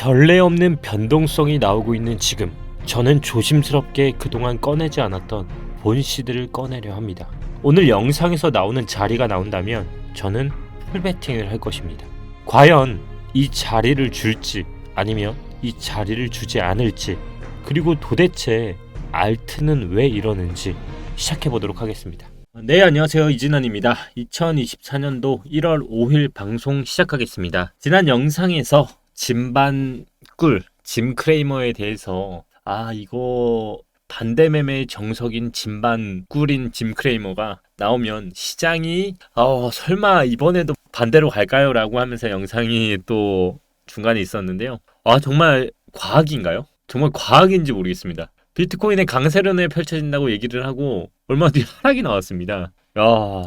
전례 없는 변동성이 나오고 있는 지금 저는 조심스럽게 그동안 꺼내지 않았던 본시들을 꺼내려 합니다. 오늘 영상에서 나오는 자리가 나온다면 저는 풀베팅을 할 것입니다. 과연 이 자리를 줄지 아니면 이 자리를 주지 않을지 그리고 도대체 알트는 왜 이러는지 시작해 보도록 하겠습니다. 네, 안녕하세요. 이진환입니다. 2024년도 1월 5일 방송 시작하겠습니다. 지난 영상에서 짐반꿀, 짐 크레이머에 대해서 아, 이거 반대 매매의 정석인 짐반꿀인 짐 크레이머가 나오면 시장이 어, 설마 이번에도 반대로 갈까요? 라고 하면서 영상이 또 중간에 있었는데요. 아, 정말 과학인가요? 정말 과학인지 모르겠습니다. 비트코인의 강세련에 펼쳐진다고 얘기를 하고 얼마 뒤에 하락이 나왔습니다. 야,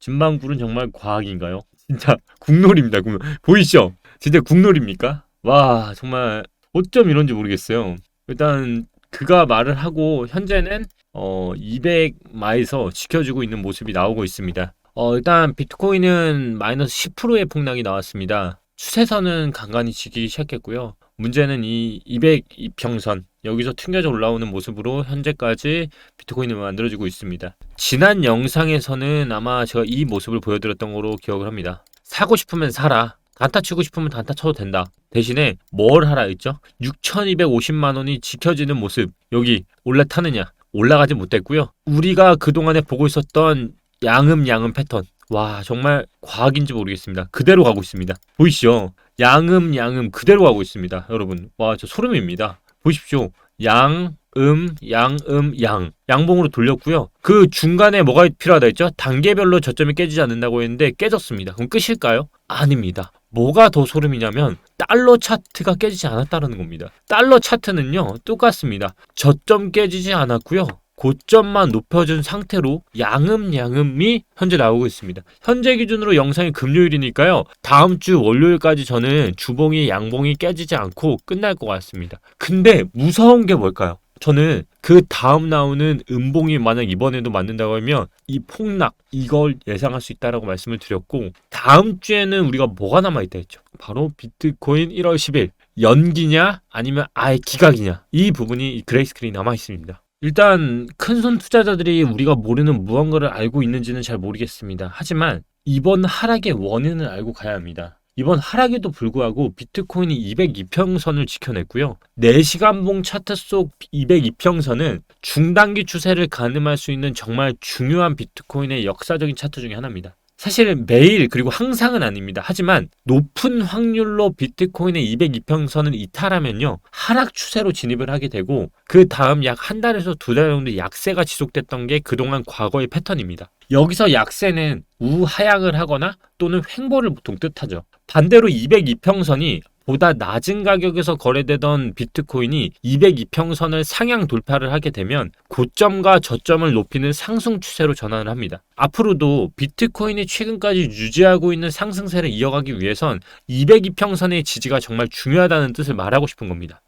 진방굴은 정말 과학인가요? 진짜 국놀입니다. 국놀. 보이시죠? 진짜 국놀입니까? 와, 정말 어쩜 이런지 모르겠어요. 일단 그가 말을 하고 현재는 어 200마에서 지켜주고 있는 모습이 나오고 있습니다. 어 일단 비트코인은 마이너스 10%의 폭락이 나왔습니다. 추세선은 간간히 지기 시작했고요. 문제는 이 202평선 여기서 튕겨져 올라오는 모습으로 현재까지 비트코인을 만들어지고 있습니다. 지난 영상에서는 아마 제가 이 모습을 보여드렸던 거로 기억을 합니다. 사고 싶으면 사라. 단타 치고 싶으면 단타 쳐도 된다. 대신에 뭘 하라 했죠? 6,250만 원이 지켜지는 모습 여기 올라타느냐? 올라가지 못했고요. 우리가 그동안에 보고 있었던 양음 양음 패턴 와 정말 과학인지 모르겠습니다. 그대로 가고 있습니다. 보이시죠? 양음 양음 그대로 가고 있습니다. 여러분 와 저 소름입니다. 보십시오. 양, 음, 양, 음, 양. 양봉으로 돌렸고요. 그 중간에 뭐가 필요하다 했죠? 단계별로 저점이 깨지지 않는다고 했는데 깨졌습니다. 그럼 끝일까요? 아닙니다. 뭐가 더 소름이냐면 달러 차트가 깨지지 않았다는 겁니다. 달러 차트는요. 똑같습니다. 저점 깨지지 않았고요. 고점만 높여준 상태로 양음 양음이 현재 나오고 있습니다. 현재 기준으로 영상이 금요일이니까요. 다음 주 월요일까지 저는 주봉이 양봉이 깨지지 않고 끝날 것 같습니다. 근데 무서운 게 뭘까요? 저는 그 다음 나오는 음봉이 만약 이번에도 맞는다고 하면 이 폭락 이걸 예상할 수 있다라고 말씀을 드렸고 다음 주에는 우리가 뭐가 남아 있다 했죠. 바로 비트코인 1월 10일 연기냐 아니면 아예 기각이냐 이 부분이 그레이스크린이 남아 있습니다. 일단 큰 손 투자자들이 우리가 모르는 무언가를 알고 있는지는 잘 모르겠습니다. 하지만 이번 하락의 원인을 알고 가야 합니다. 이번 하락에도 불구하고 비트코인이 202평선을 지켜냈고요. 4시간봉 차트 속 202평선은 중단기 추세를 가늠할 수 있는 정말 중요한 비트코인의 역사적인 차트 중에 하나입니다. 사실 매일 그리고 항상은 아닙니다. 하지만 높은 확률로 비트코인의 202평선을 이탈하면요. 하락 추세로 진입을 하게 되고 그 다음 약 한 달에서 두 달 정도 약세가 지속됐던 게 그동안 과거의 패턴입니다. 여기서 약세는 우하향을 하거나 또는 횡보를 보통 뜻하죠. 반대로 202평선이 보다 낮은 가격에서 거래되던 비트코인이 202평선을 상향 돌파를 하게 되면 고점과 저점을 높이는 상승 추세로 전환을 합니다. 앞으로도 비트코인이 최근까지 유지하고 있는 상승세를 이어가기 위해선 202평선의 지지가 정말 중요하다는 뜻을 말하고 싶은 겁니다.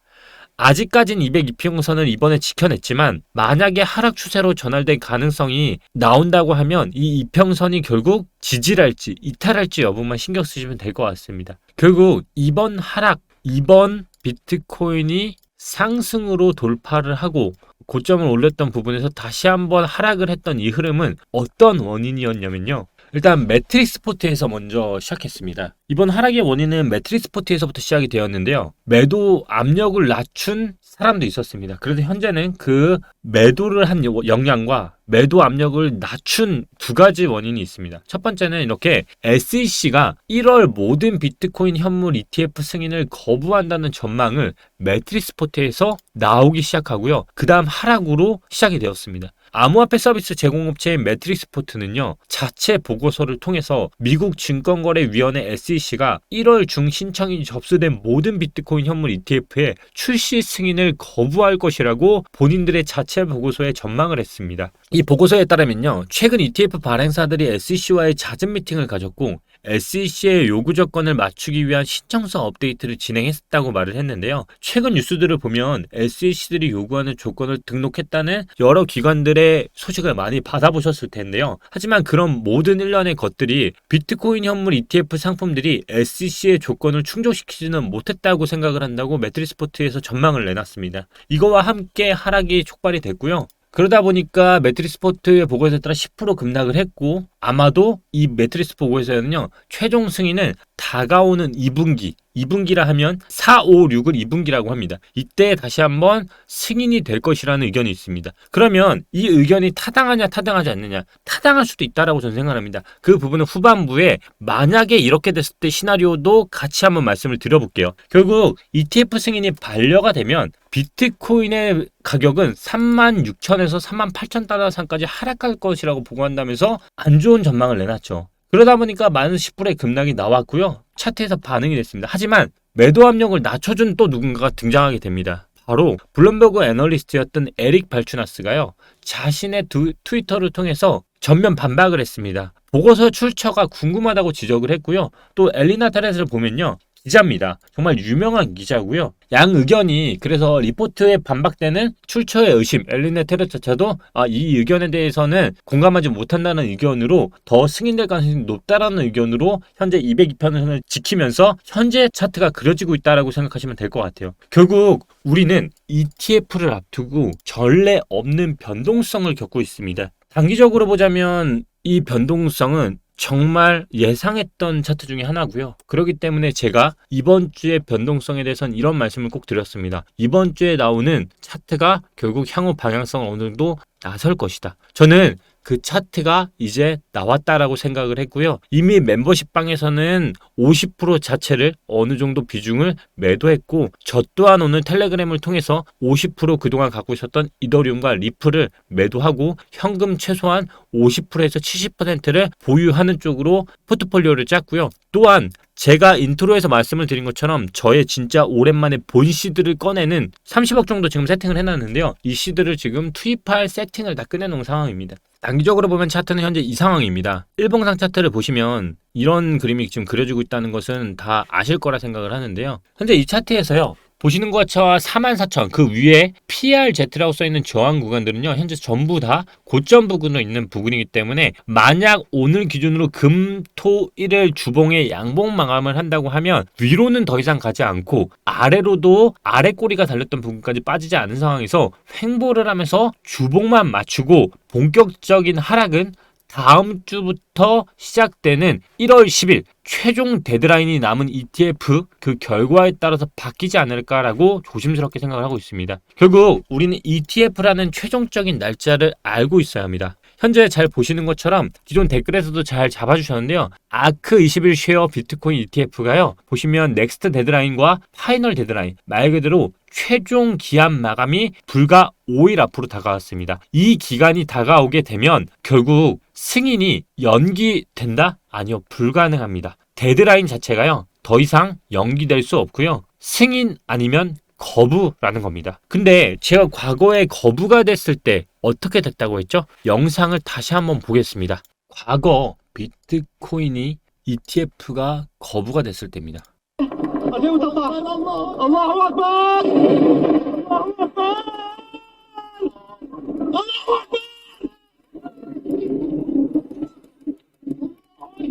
아직까진 202평선을 이번에 지켜냈지만 만약에 하락 추세로 전환될 가능성이 나온다고 하면 이 이평선이 결국 지지랄지 이탈할지 여부만 신경 쓰시면 될 것 같습니다. 결국 이번 하락, 이번 비트코인이 상승으로 돌파를 하고 고점을 올렸던 부분에서 다시 한번 하락을 했던 이 흐름은 어떤 원인이었냐면요. 일단 매트릭스 포트에서 먼저 시작했습니다. 이번 하락의 원인은 매트릭스 포트에서부터 시작이 되었는데요. 매도 압력을 낮춘 사람도 있었습니다. 그래서 현재는 그 매도를 한 영향과 매도 압력을 낮춘 두 가지 원인이 있습니다. 첫 번째는 이렇게 SEC가 1월 모든 비트코인 현물 ETF 승인을 거부한다는 전망을 매트리스 포트에서 나오기 시작하고요. 그 다음 하락으로 시작이 되었습니다. 암호화폐 서비스 제공업체인 매트릭스 포트는요, 자체 보고서를 통해서 미국 증권거래위원회 SEC가 1월 중 신청이 접수된 모든 비트코인 현물 ETF의 출시 승인을 거부할 것이라고 본인들의 자체 보고서에 전망을 했습니다. 이 보고서에 따르면요, 최근 ETF 발행사들이 SEC와의 잦은 미팅을 가졌고, SEC의 요구 조건을 맞추기 위한 신청서 업데이트를 진행했다고 말을 했는데요. 최근 뉴스들을 보면 SEC들이 요구하는 조건을 등록했다는 여러 기관들의 소식을 많이 받아보셨을 텐데요. 하지만 그런 모든 일련의 것들이 비트코인 현물 ETF 상품들이 SEC의 조건을 충족시키지는 못했다고 생각을 한다고 매트리스포트에서 전망을 내놨습니다. 이거와 함께 하락이 촉발이 됐고요. 그러다 보니까 매트리스포트의 보고서에 따라 10% 급락을 했고 아마도 이 매트리스 보고서에는요 최종 승인은 다가오는 2분기 2분기라 하면 4, 5, 6을 2분기라고 합니다. 이때 다시 한번 승인이 될 것이라는 의견이 있습니다. 그러면 이 의견이 타당하냐 타당하지 않느냐 타당할 수도 있다라고 저는 생각합니다. 그 부분은 후반부에 만약에 이렇게 됐을 때 시나리오도 같이 한번 말씀을 드려볼게요. 결국 ETF 승인이 반려가 되면 비트코인의 가격은 3만 6천에서 3만 8천 달러 선까지 하락할 것이라고 보고한다면서 안 좋은 전망을 내놨죠. 그러다 보니까 많은 10불의 급락이 나왔고요. 차트에서 반응이 됐습니다. 하지만 매도 압력을 낮춰준 또 누군가가 등장하게 됩니다. 바로 블룸버그 애널리스트였던 에릭 발추나스가요. 자신의 두, 트위터를 통해서 전면 반박을 했습니다. 보고서 출처가 궁금하다고 지적을 했고요. 또 엘리나 타렛을 보면요. 기자입니다. 정말 유명한 기자고요. 양 의견이 그래서 리포트에 반박되는 출처의 의심, 엘리네 테레차차도 아, 이 의견에 대해서는 공감하지 못한다는 의견으로 더 승인될 가능성이 높다라는 의견으로 현재 202편을 지키면서 현재 차트가 그려지고 있다라고 생각하시면 될 것 같아요. 결국 우리는 ETF를 앞두고 전례 없는 변동성을 겪고 있습니다. 단기적으로 보자면 이 변동성은 정말 예상했던 차트 중에 하나고요. 그렇기 때문에 제가 이번 주의 변동성에 대해서는 이런 말씀을 꼭 드렸습니다. 이번 주에 나오는 차트가 결국 향후 방향성을 어느 정도 나설 것이다. 저는 그 차트가 이제 나왔다라고 생각을 했고요. 이미 멤버십 방에서는 50% 자체를 어느 정도 비중을 매도했고 저 또한 오늘 텔레그램을 통해서 50% 그동안 갖고 있었던 이더리움과 리플을 매도하고 현금 최소한 50%에서 70%를 보유하는 쪽으로 포트폴리오를 짰고요. 또한 제가 인트로에서 말씀을 드린 것처럼 저의 진짜 오랜만에 본 시드를 꺼내는 30억 정도 지금 세팅을 해놨는데요. 이 시드를 지금 투입할 세팅을 다 끝내놓은 상황입니다. 단기적으로 보면 차트는 현재 이 상황입니다. 일봉상 차트를 보시면 이런 그림이 지금 그려지고 있다는 것은 다 아실 거라 생각을 하는데요. 현재 이 차트에서요. 보시는 것처럼 44,000 그 위에 PRZ라고 써있는 저항 구간들은요 현재 전부 다 고점 부근으로 있는 부근이기 때문에 만약 오늘 기준으로 금, 토, 일을 주봉의 양봉 마감을 한다고 하면 위로는 더 이상 가지 않고 아래로도 아래 꼬리가 달렸던 부분까지 빠지지 않은 상황에서 횡보를 하면서 주봉만 맞추고 본격적인 하락은 다음 주부터 시작되는 1월 10일 최종 데드라인이 남은 ETF 그 결과에 따라서 바뀌지 않을까라고 조심스럽게 생각을 하고 있습니다. 결국 우리는 ETF라는 최종적인 날짜를 알고 있어야 합니다. 현재 잘 보시는 것처럼 기존 댓글에서도 잘 잡아주셨는데요. 아크 21 쉐어 비트코인 ETF가요. 보시면 넥스트 데드라인과 파이널 데드라인 말 그대로 최종 기한 마감이 불과 5일 앞으로 다가왔습니다. 이 기간이 다가오게 되면 결국 승인이 연기된다? 아니요, 불가능합니다. 데드라인 자체가요, 더 이상 연기될 수 없고요. 승인 아니면 거부라는 겁니다. 근데 제가 과거에 거부가 됐을 때 어떻게 됐다고 했죠? 영상을 다시 한번 보겠습니다. 과거 비트코인이 ETF가 거부가 됐을 때입니다.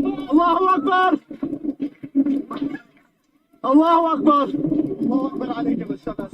الله الله اكبر الله اكبر الله اكبر الله اكبر الله اكبر عليك يا الشباب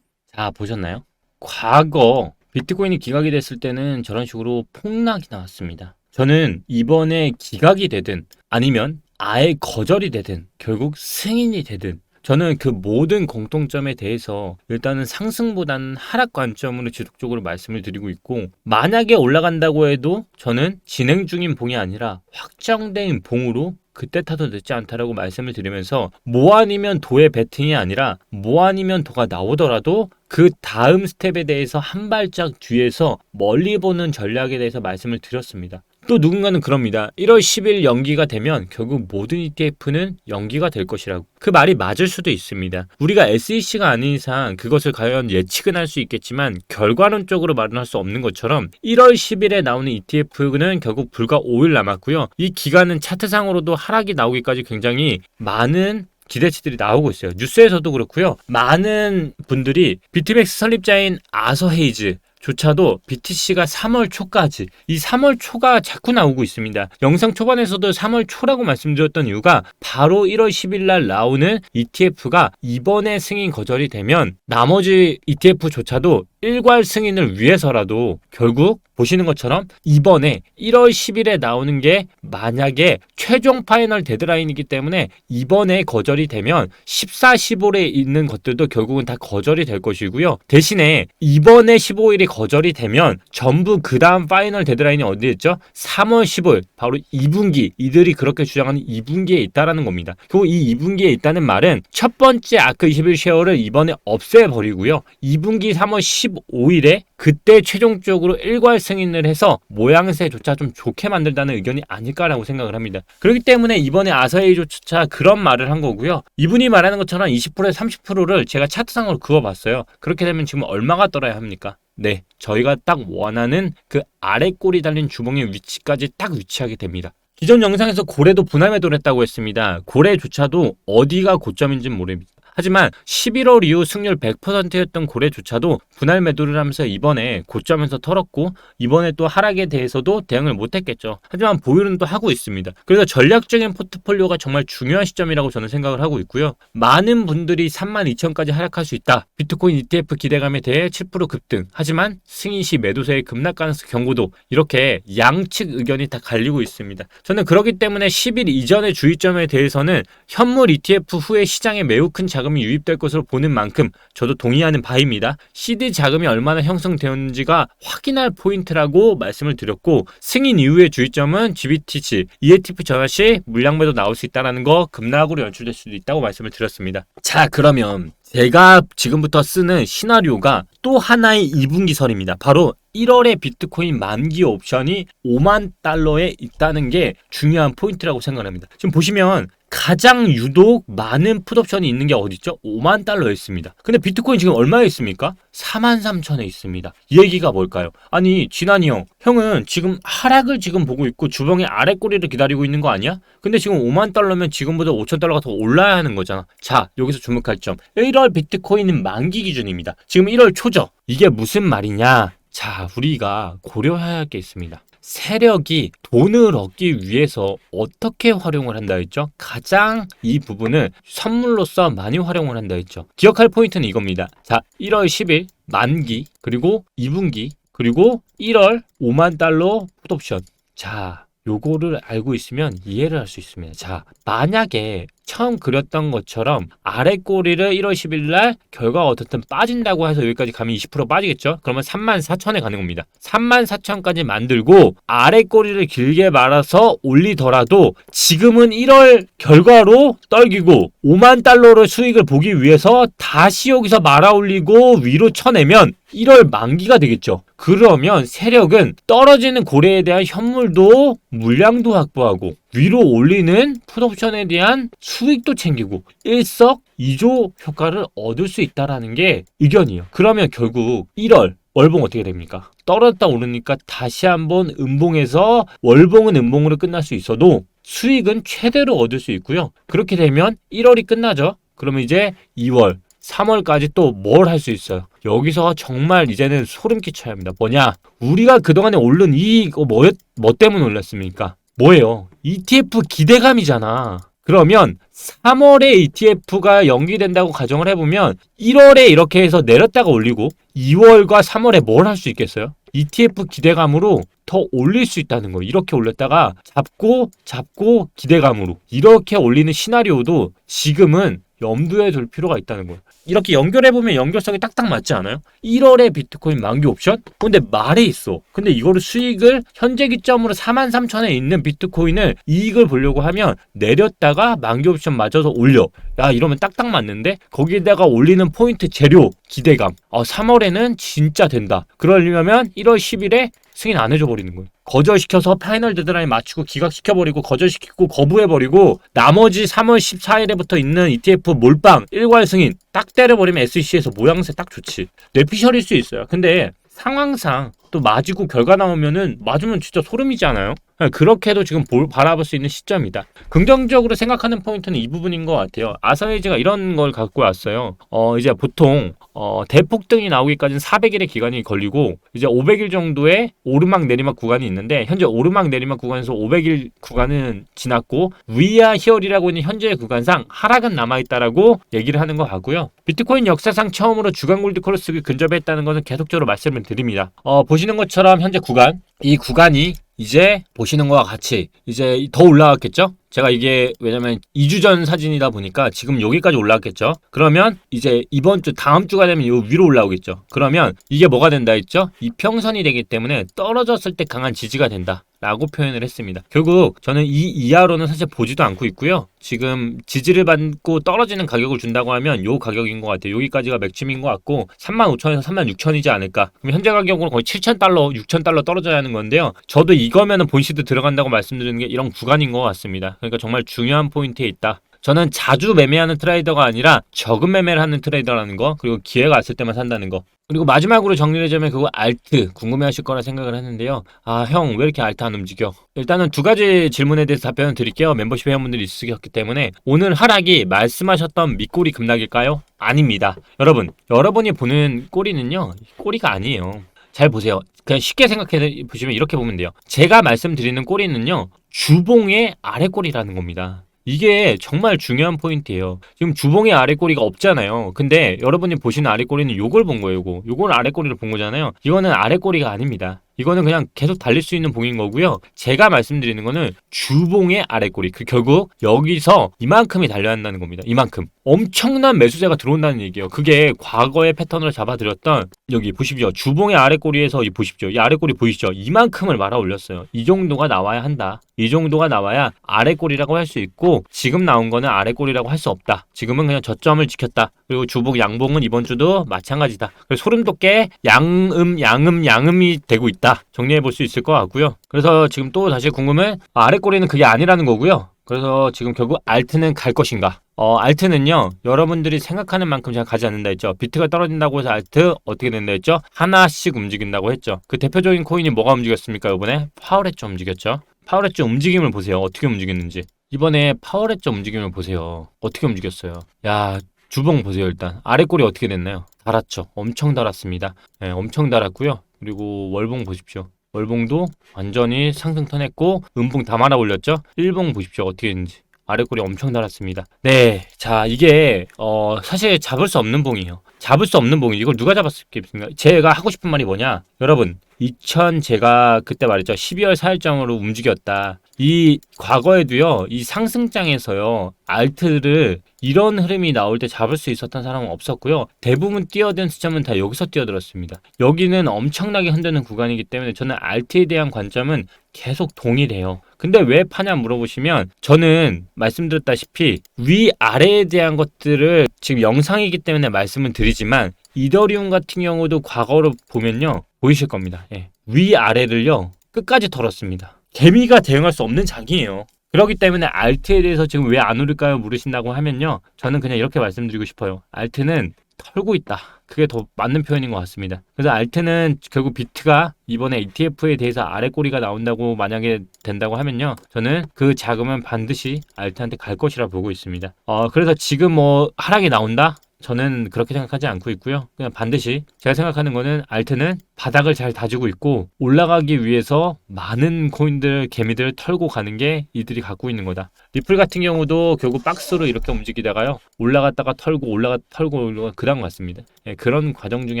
자, 보셨나요? 과거 비트코인이 기각이 됐을 때는 저런 식으로 폭락이 나왔습니다. 저는 이번에 기각이 되든 아니면 아예 거절이 되든 결국 승인이 되든 저는 그 모든 공통점에 대해서 일단은 상승보다는 하락 관점으로 지속적으로 말씀을 드리고 있고 만약에 올라간다고 해도 저는 진행 중인 봉이 아니라 확정된 봉으로 그때 타도 늦지 않다라고 말씀을 드리면서 뭐 아니면 도의 배팅이 아니라 뭐 아니면 도가 나오더라도 그 다음 스텝에 대해서 한 발짝 뒤에서 멀리 보는 전략에 대해서 말씀을 드렸습니다. 또 누군가는 그럽니다. 1월 10일 연기가 되면 결국 모든 ETF는 연기가 될 것이라고. 그 말이 맞을 수도 있습니다. 우리가 SEC가 아닌 이상 그것을 과연 예측은 할 수 있겠지만 결과론적으로 말은 할 수 없는 것처럼 1월 10일에 나오는 ETF는 결국 불과 5일 남았고요. 이 기간은 차트상으로도 하락이 나오기까지 굉장히 많은 기대치들이 나오고 있어요. 뉴스에서도 그렇고요. 많은 분들이 비트맥스 설립자인 아서 헤이즈 조차도 BTC가 3월 초까지 이 3월 초가 자꾸 나오고 있습니다. 영상 초반에서도 3월 초라고 말씀드렸던 이유가 바로 1월 10일 날 나오는 ETF가 이번에 승인 거절이 되면 나머지 ETF조차도 일괄 승인을 위해서라도 결국 보시는 것처럼 이번에 1월 10일에 나오는 게 만약에 최종 파이널 데드라인이기 때문에 이번에 거절이 되면 14, 15일에 있는 것들도 결국은 다 거절이 될 것이고요. 대신에 이번에 15일이 거절이 되면 전부 그 다음 파이널 데드라인이 어디였죠? 3월 15일 바로 2분기 이들이 그렇게 주장하는 2분기에 있다라는 겁니다. 그리고 이 2분기에 있다는 말은 첫 번째 아크 21 쉐어를 이번에 없애버리고요. 2분기 3월 15일에 그때 최종적으로 일괄 승인을 해서 모양새조차 좀 좋게 만들다는 의견이 아닐까라고 생각을 합니다. 그렇기 때문에 이번에 아사히조차 그런 말을 한 거고요. 이분이 말하는 것처럼 20%에 30%를 제가 차트상으로 그어봤어요. 그렇게 되면 지금 얼마가 떨어야 합니까? 네, 저희가 딱 원하는 그 아래 꼬리 달린 주봉의 위치까지 딱 위치하게 됩니다. 기존 영상에서 고래도 분할 매도를 했다고 했습니다. 고래조차도 어디가 고점인지는 모릅니다. 하지만 11월 이후 승률 100%였던 고래조차도 분할 매도를 하면서 이번에 고점에서 털었고 이번에 또 하락에 대해서도 대응을 못했겠죠. 하지만 보유는 또 하고 있습니다. 그래서 전략적인 포트폴리오가 정말 중요한 시점이라고 저는 생각을 하고 있고요. 많은 분들이 32,000까지 하락할 수 있다. 비트코인 ETF 기대감에 대해 7% 급등. 하지만 승인 시 매도세의 급락 가능성 경고도 이렇게 양측 의견이 다 갈리고 있습니다. 저는 그렇기 때문에 10일 이전의 주의점에 대해서는 현물 ETF 후에 시장에 매우 큰 자 금이 유입될 것으로 보는 만큼 저도 동의하는 바입니다. CD 자금이 얼마나 형성되었는지가 확인할 포인트라고 말씀을 드렸고 승인 이후의 주의점은 GBTC, ETF 전환 시 물량 매도 나올 수 있다는 거 급락으로 연출될 수도 있다고 말씀을 드렸습니다. 자 그러면 제가 지금부터 쓰는 시나리오가 또 하나의 2분기설입니다. 바로 1월에 비트코인 만기 옵션이 5만 달러에 있다는 게 중요한 포인트라고 생각합니다. 지금 보시면 가장 유독 많은 풋옵션이 있는 게 어디죠? 5만 달러에 있습니다. 근데 비트코인 지금 얼마에 있습니까? 4만 3천에 있습니다. 이 얘기가 뭘까요? 아니 진한이 형, 형은 지금 하락을 지금 보고 있고 주봉의 아래 꼬리를 기다리고 있는 거 아니야? 근데 지금 5만 달러면 지금보다 5천 달러가 더 올라야 하는 거잖아. 자 여기서 주목할 점 1월 비트코인은 만기 기준입니다. 지금 1월 초죠. 이게 무슨 말이냐? 자, 우리가 고려해야 할 게 있습니다. 세력이 돈을 얻기 위해서 어떻게 활용을 한다 했죠? 가장 이 부분을 선물로서 많이 활용을 한다 했죠. 기억할 포인트는 이겁니다. 자, 1월 10일 만기, 그리고 2분기, 그리고 1월 5만 달러 풋옵션. 자, 요거를 알고 있으면 이해를 할 수 있습니다. 자, 만약에 처음 그렸던 것처럼 아래 꼬리를 1월 10일 날 결과가 어떻든 빠진다고 해서 여기까지 가면 20% 빠지겠죠? 그러면 3만 4천에 가는 겁니다. 3만 4천까지 만들고 아래 꼬리를 길게 말아서 올리더라도 지금은 1월 결과로 떨기고 5만 달러의 수익을 보기 위해서 다시 여기서 말아 올리고 위로 쳐내면 1월 만기가 되겠죠. 그러면 세력은 떨어지는 고래에 대한 현물도 물량도 확보하고 위로 올리는 풋옵션에 대한 수익도 챙기고 일석이조 효과를 얻을 수 있다라는 게 의견이에요. 그러면 결국 1월 월봉 어떻게 됩니까? 떨어졌다 오르니까 다시 한번 음봉에서 월봉은 음봉으로 끝날 수 있어도 수익은 최대로 얻을 수 있고요. 그렇게 되면 1월이 끝나죠. 그러면 이제 2월, 3월까지 또 뭘 할 수 있어요? 여기서 정말 이제는 소름 끼쳐야 합니다. 뭐냐? 우리가 그동안에 오른 이 뭐, 뭐 때문에 올랐습니까? 뭐예요? ETF 기대감이잖아. 그러면 3월에 ETF가 연기된다고 가정을 해보면 1월에 이렇게 해서 내렸다가 올리고 2월과 3월에 뭘 할 수 있겠어요? ETF 기대감으로 더 올릴 수 있다는 거예요. 이렇게 올렸다가 잡고 잡고 기대감으로 이렇게 올리는 시나리오도 지금은 염두에 둘 필요가 있다는 거예요. 이렇게 연결해보면 연결성이 딱딱 맞지 않아요? 1월에 비트코인 만기 옵션? 근데 말에 있어. 근데 이거를 수익을 현재 기점으로 4만 3천에 있는 비트코인을 이익을 보려고 하면 내렸다가 만기 옵션 맞아서 올려. 야 이러면 딱딱 맞는데 거기에다가 올리는 포인트 재료 기대감. 어 3월에는 진짜 된다. 그러려면 1월 10일에 승인 안 해줘 버리는 거예요. 거절시켜서 파이널 데드라인 맞추고 기각시켜 버리고 거절시키고 거부해 버리고 나머지 3월 14일에부터 있는 ETF 몰빵 일괄 승인 딱 때려버리면 SEC에서 모양새 딱 좋지. 뇌피셜일 수 있어요. 근데 상황상 또 맞이고 결과 나오면은 맞으면 진짜 소름이지 않아요? 네, 그렇게도 지금 볼, 바라볼 수 있는 시점이다. 긍정적으로 생각하는 포인트는 이 부분인 것 같아요. 아사히즈가 이런 걸 갖고 왔어요. 어, 이제 보통 어, 대폭등이 나오기까지는 400일의 기간이 걸리고 이제 500일 정도의 오르막 내리막 구간이 있는데 현재 오르막 내리막 구간에서 500일 구간은 지났고 위아 히어리라고 있는 현재의 구간상 하락은 남아있다라고 얘기를 하는 것 같고요. 비트코인 역사상 처음으로 주간 골드 크로스를 근접했다는 것은 계속적으로 말씀을 드립니다. 어, 보시 는 것처럼 현재 구간 이 구간이 이제 보시는 거와 같이 이제 더 올라갔겠죠? 제가 이게 왜냐면 2주 전 사진이다 보니까 지금 여기까지 올라갔겠죠? 그러면 이제 이번 주 다음 주가 되면 요 위로 올라오겠죠? 그러면 이게 뭐가 된다 했죠? 이 평선이 되기 때문에 떨어졌을 때 강한 지지가 된다. 라고 표현을 했습니다. 결국 저는 이 이하로는 사실 보지도 않고 있고요. 지금 지지를 받고 떨어지는 가격을 준다고 하면 요 가격인 것 같아요. 여기까지가 맥심인 것 같고 35,000에서 36,000이지 않을까. 그럼 현재 가격으로 거의 7,000달러, 6,000달러 떨어져야 하는 건데요. 저도 이거면은 본시드 들어간다고 말씀드리는 게 이런 구간인 것 같습니다. 그러니까 정말 중요한 포인트에 있다. 저는 자주 매매하는 트레이더가 아니라 적은 매매를 하는 트레이더라는 거 그리고 기회가 왔을 때만 산다는 거 그리고 마지막으로 정리를 하자면 그거 알트 궁금해하실 거라 생각을 했는데요. 아 형 왜 이렇게 알트 안 움직여? 일단은 두 가지 질문에 대해서 답변을 드릴게요. 멤버십 회원분들이 있으셨기 때문에. 오늘 하락이 말씀하셨던 밑꼬리 급락일까요? 아닙니다. 여러분 여러분이 보는 꼬리는요 꼬리가 아니에요. 잘 보세요. 그냥 쉽게 생각해 보시면 이렇게 보면 돼요. 제가 말씀드리는 꼬리는요 주봉의 아래 꼬리라는 겁니다 이게 정말 중요한 포인트예요. 지금 주봉의 아래 꼬리가 없잖아요. 근데 여러분이 보시는 아래 꼬리는 요걸 본 거예요. 요거. 요걸 아래 꼬리를 본 거잖아요. 이거는 아래 꼬리가 아닙니다. 이거는 그냥 계속 달릴 수 있는 봉인 거고요. 제가 말씀드리는 거는 주봉의 아래꼬리. 그 결국 여기서 이만큼이 달려야 한다는 겁니다. 이만큼. 엄청난 매수세가 들어온다는 얘기예요. 그게 과거의 패턴을 잡아들였던 여기 보십시오. 주봉의 아래꼬리에서 이 보십시오. 이 아래꼬리 보이시죠? 이만큼을 말아 올렸어요. 이 정도가 나와야 한다. 이 정도가 나와야 아래꼬리라고 할 수 있고 지금 나온 거는 아래꼬리라고 할 수 없다. 지금은 그냥 저점을 지켰다. 그리고 주봉 양봉은 이번 주도 마찬가지다. 소름 돋게 양음 양음 양음이 되고 있다. 정리해 볼 수 있을 것 같고요. 그래서 지금 또 다시 궁금해 아, 아래 꼬리는 그게 아니라는 거고요. 그래서 지금 결국 알트는 갈 것인가? 어, 알트는요, 여러분들이 생각하는 만큼 잘 가지 않는다 했죠. 비트가 떨어진다고 해서 알트 어떻게 된다 했죠? 하나씩 움직인다고 했죠. 그 대표적인 코인이 뭐가 움직였습니까, 이번에? 파워레츠 움직였죠. 파워레츠 움직임을 보세요. 어떻게 움직였는지. 이번에 파워레츠 움직임을 보세요. 어떻게 움직였어요? 야, 주봉 보세요, 일단. 아래 꼬리 어떻게 됐나요? 달았죠. 엄청 달았습니다. 네, 엄청 달았고요. 그리고 월봉 보십시오. 월봉도 완전히 상승 턴 했고 음봉 다 말아 올렸죠. 일봉 보십시오. 어떻게 됐는지. 아래꼬리 엄청 달았습니다. 네, 자 이게 어 사실 잡을 수 없는 봉이에요. 잡을 수 없는 봉이 이걸 누가 잡았겠습니까? 제가 하고 싶은 말이 뭐냐, 여러분 2000 제가 그때 말했죠 12월 4일장으로 움직였다. 이 과거에도요 이 상승장에서요 알트를 이런 흐름이 나올 때 잡을 수 있었던 사람은 없었고요. 대부분 뛰어든 시점은 다 여기서 뛰어들었습니다. 여기는 엄청나게 흔드는 구간이기 때문에 저는 알트에 대한 관점은 계속 동일해요. 근데 왜 파냐 물어보시면 저는 말씀드렸다시피 위 아래에 대한 것들을 지금 영상이기 때문에 말씀을 드리지만 이더리움 같은 경우도 과거로 보면요 보이실 겁니다. 예. 위 아래를요 끝까지 털었습니다. 개미가 대응할 수 없는 장이에요. 그렇기 때문에 알트에 대해서 지금 왜 안 오를까요 물으신다고 하면요 저는 그냥 이렇게 말씀드리고 싶어요. 알트는 털고 있다. 그게 더 맞는 표현인 것 같습니다. 그래서 알트는 결국 비트가 이번에 ETF에 대해서 아래 꼬리가 나온다고 만약에 된다고 하면요. 저는 그 자금은 반드시 알트한테 갈 것이라 보고 있습니다. 어, 그래서 지금 뭐 하락이 나온다? 저는 그렇게 생각하지 않고 있고요. 그냥 반드시 제가 생각하는 거는 알트는 바닥을 잘 다지고 있고 올라가기 위해서 많은 코인들, 개미들을 털고 가는 게 이들이 갖고 있는 거다. 리플 같은 경우도 결국 박스로 이렇게 움직이다가요. 올라갔다가 털고 올라가 털고 올라가 것 같습니다. 예, 그런 과정 중에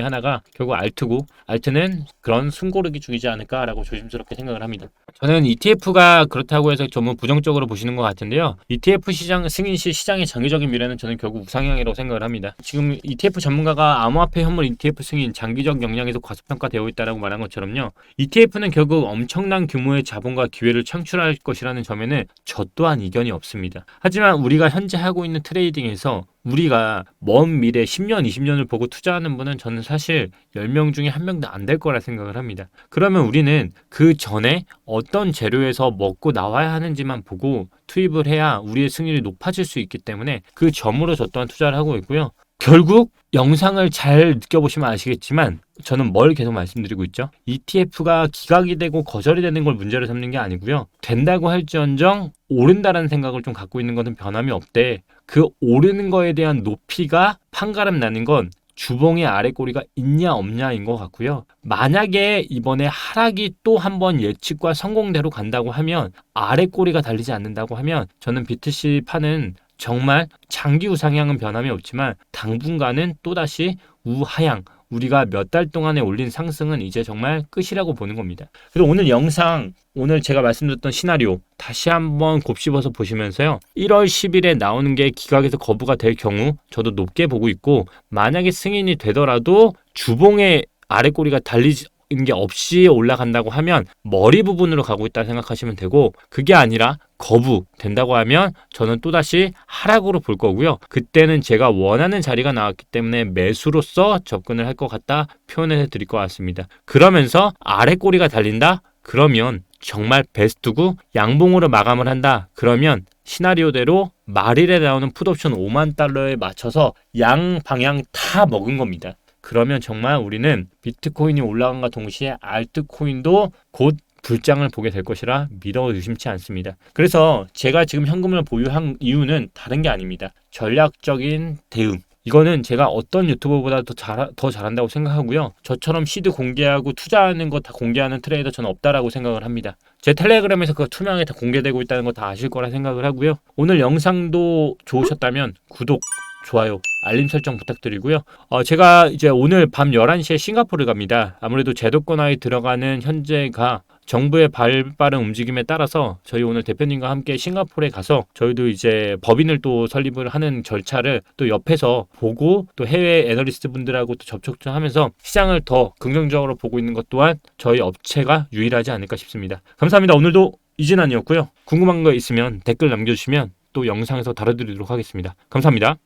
하나가 결국 알트고 알트는 그런 숨고르기 중이지 않을까라고 조심스럽게 생각을 합니다. 저는 ETF가 그렇다고 해서 전부 부정적으로 보시는 것 같은데요. ETF 시장 승인 시 시장의 장기적인 미래는 저는 결국 우상향이라고 생각을 합니다. 지금 ETF 전문가가 암호화폐 현물 ETF 승인 장기적 역량에서 과소평가 되어 있다라고 말한 것처럼요. ETF는 결국 엄청난 규모의 자본과 기회를 창출할 것이라는 점에는 저 또한 이견이 없습니다. 하지만 우리가 현재 하고 있는 트레이딩에서 우리가 먼 미래 10년, 20년을 보고 투자하는 분은 저는 사실 10명 중에 한 명도 안 될 거라 생각을 합니다. 그러면 우리는 그 전에 어떤 재료에서 먹고 나와야 하는지만 보고 투입을 해야 우리의 승률이 높아질 수 있기 때문에 그 점으로 저 또한 투자를 하고 있고요. 결국 영상을 잘 느껴보시면 아시겠지만 저는 뭘 계속 말씀드리고 있죠? ETF가 기각이 되고 거절이 되는 걸 문제로 삼는 게 아니고요. 된다고 할지언정 오른다라는 생각을 좀 갖고 있는 것은 변함이 없대. 그 오르는 거에 대한 높이가 판가름 나는 건 주봉의 아래 꼬리가 있냐 없냐인 것 같고요. 만약에 이번에 하락이 또 한 번 예측과 성공대로 간다고 하면 아래 꼬리가 달리지 않는다고 하면 저는 BTC 파는 정말 장기 우상향은 변함이 없지만 당분간은 또다시 우하향 우리가 몇 달 동안에 올린 상승은 이제 정말 끝이라고 보는 겁니다. 그리고 오늘 영상 오늘 제가 말씀드렸던 시나리오 다시 한번 곱씹어서 보시면서요. 1월 10일에 나오는 게 기각에서 거부가 될 경우 저도 높게 보고 있고 만약에 승인이 되더라도 주봉의 아래 꼬리가 달리지 게 없이 올라간다고 하면 머리 부분으로 가고 있다 생각하시면 되고 그게 아니라 거부 된다고 하면 저는 또다시 하락으로 볼 거고요. 그때는 제가 원하는 자리가 나왔기 때문에 매수로서 접근을 할 것 같다 표현해 드릴 것 같습니다. 그러면서 아래 꼬리가 달린다? 그러면 정말 베스트고 양봉으로 마감을 한다. 그러면 시나리오대로 말일에 나오는 풋옵션 5만 달러에 맞춰서 양 방향 다 먹은 겁니다. 그러면 정말 우리는 비트코인이 올라간과 동시에 알트코인도 곧 불장을 보게 될 것이라 믿어 의심치 않습니다. 그래서 제가 지금 현금을 보유한 이유는 다른 게 아닙니다. 전략적인 대응. 이거는 제가 어떤 유튜버보다 더, 잘, 더 잘한다고 생각하고요. 저처럼 시드 공개하고 투자하는 거 다 공개하는 트레이더 저는 없다라고 생각을 합니다. 제 텔레그램에서 그 투명하게 다 공개되고 있다는 거 다 아실 거라 생각을 하고요. 오늘 영상도 좋으셨다면 구독, 좋아요, 알림 설정 부탁드리고요. 어, 제가 이제 오늘 밤 11시에 싱가포르 갑니다. 아무래도 제도권화에 들어가는 현재가 정부의 발 빠른 움직임에 따라서 저희 오늘 대표님과 함께 싱가포르에 가서 저희도 이제 법인을 또 설립을 하는 절차를 또 옆에서 보고 또 해외 애널리스트 분들하고 또 접촉 좀 하면서 시장을 더 긍정적으로 보고 있는 것 또한 저희 업체가 유일하지 않을까 싶습니다. 감사합니다. 오늘도 이진환이었고요. 궁금한 거 있으면 댓글 남겨주시면 또 영상에서 다뤄드리도록 하겠습니다. 감사합니다.